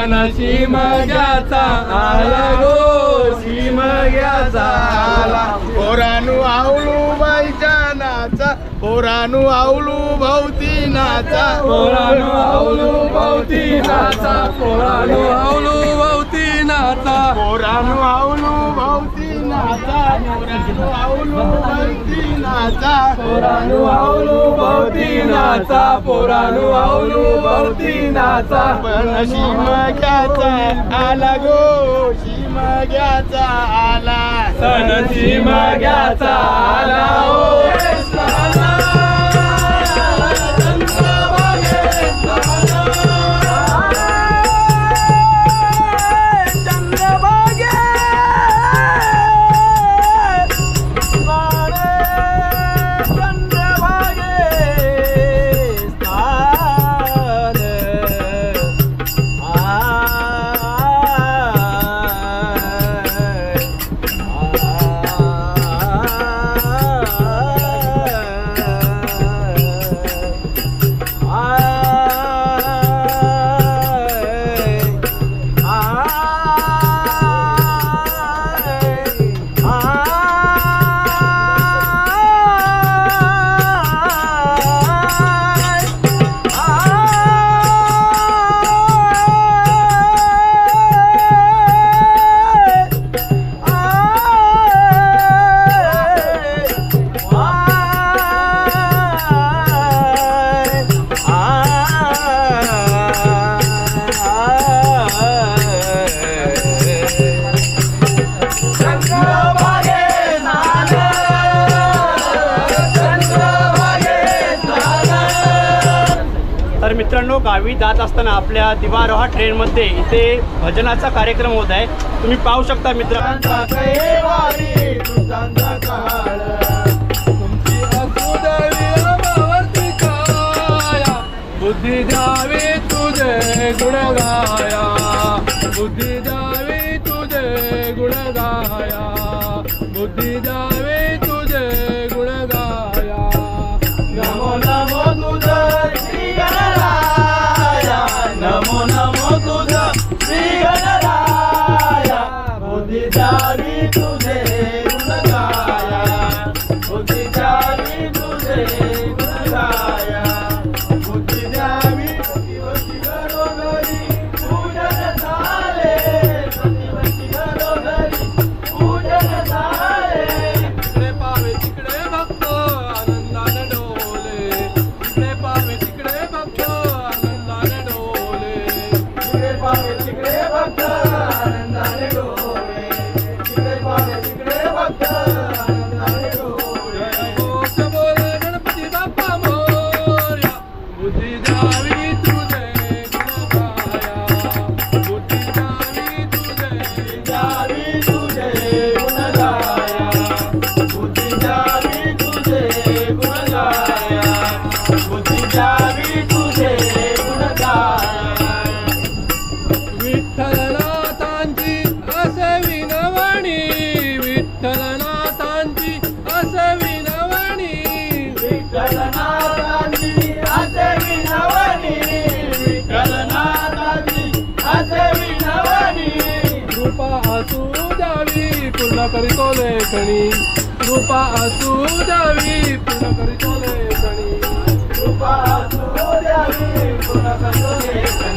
सण शिमग्याचा आला गो शिमग्याचा आला. पोरानू आवळू बाईच्या नाचा पोरानू आवळू भोवती नाचा. पोरानो आवलू भोवती नाचा पोरानो आवलू भोवती नाचा. पोरानू आवळू भोवती पोरानू आवलू भोवती नाचा पोरानो आवलू भोवती नाचा पण शिमग्याचा आला. गो शिमग्याचा आला सण शिमग्याचा आला ओ मित्रांनो गावी जात असताना आपल्या दिवारोहा ट्रेनमध्ये इथे भजनाचा कार्यक्रम होत आहे. तुम्ही पाहू शकता मित्र. बुद्धी द्यावी तुझे गुण गाया बुद्धी द्यावी तुझे गुण गाया बुद्धी द्यावी पूर्ण करीतो लेखणी कृपा असू द्यावी पूर्ण करीतो लेखणी कृपा असू द्यावी पूर्ण करीतो लेखणी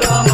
come on.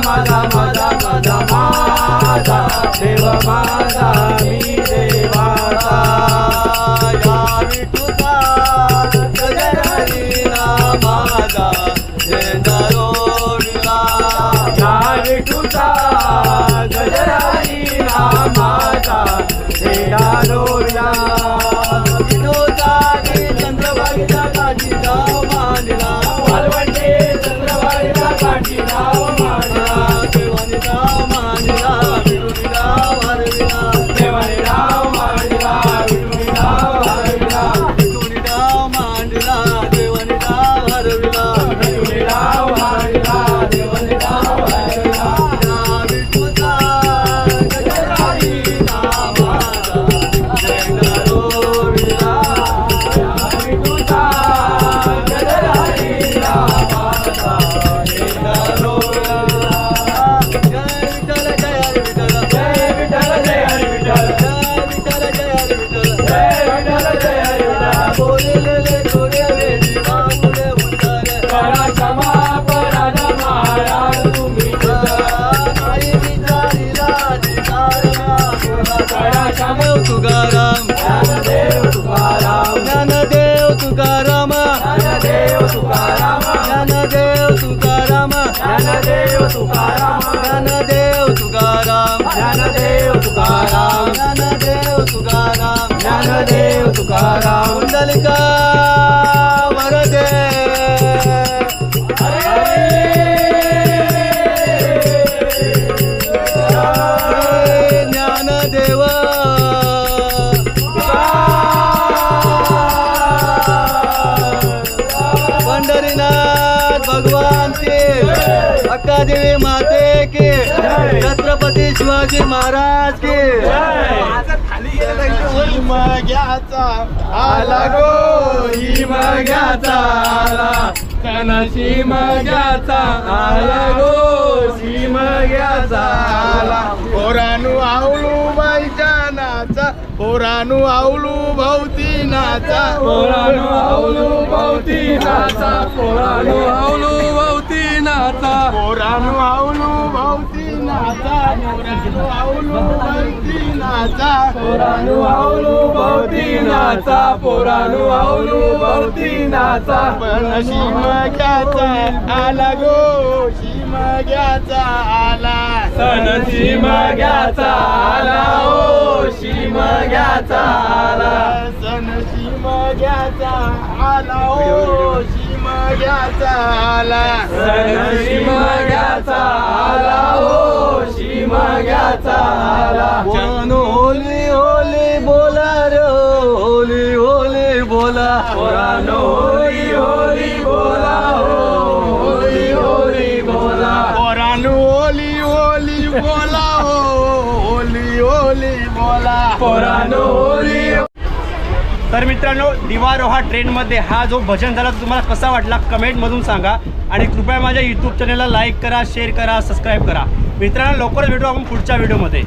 dama dama dama dama Dnyandev Tukaram Dnyandev Tukaram Dnyandev Tukaram Dnyandev Tukaram Dnyandev Tukaram Dnyandev Tukaram Dnyandev Tukaram Dnyandev Tukaram Kundalika देवी माते के छत्रपती शिवाजी महाराज के. आला गो हिमग्याचा आला. कनशी मग्याचा आला गो हिमग्याचा आला. पोरानू आवलू बाईच्या नाचा पोरानू आवलू भवती नाचा. पोरानू आवलू भवती नाचा पोरानू आवलू भवती नाचा. पोरानु आवलू भोवती नाचा. पोरानु आवलू भोवती नाचा. पोरानु आवलू भोवती नाचा. पोरानु आवलू भोवती नाचा. पण शिमग्याचा आला गो शिमग्याचा आला. सण शिमग्याचा आला ओ शिमग्याचा आला. सण शिमग्याचा आला ओ शिमग्याचा आला सण शिमग्याचा आला ओ शिमग्याचा आला पोरांनो होली होली बोला रे होली होली बोला पोरानो होली होली शिवारोहा ट्रेनमध्ये. हा जो भजन झाला तुम्हाला कसा वाटला? कमेंटमधून सांगा. आणि कृपया माझ्या यूट्यूब चॅनलला लाईक करा शेअर करा सबस्क्राईब करा. मित्रांनो लवकरच भेटू आपण पुढच्या व्हिडिओमध्ये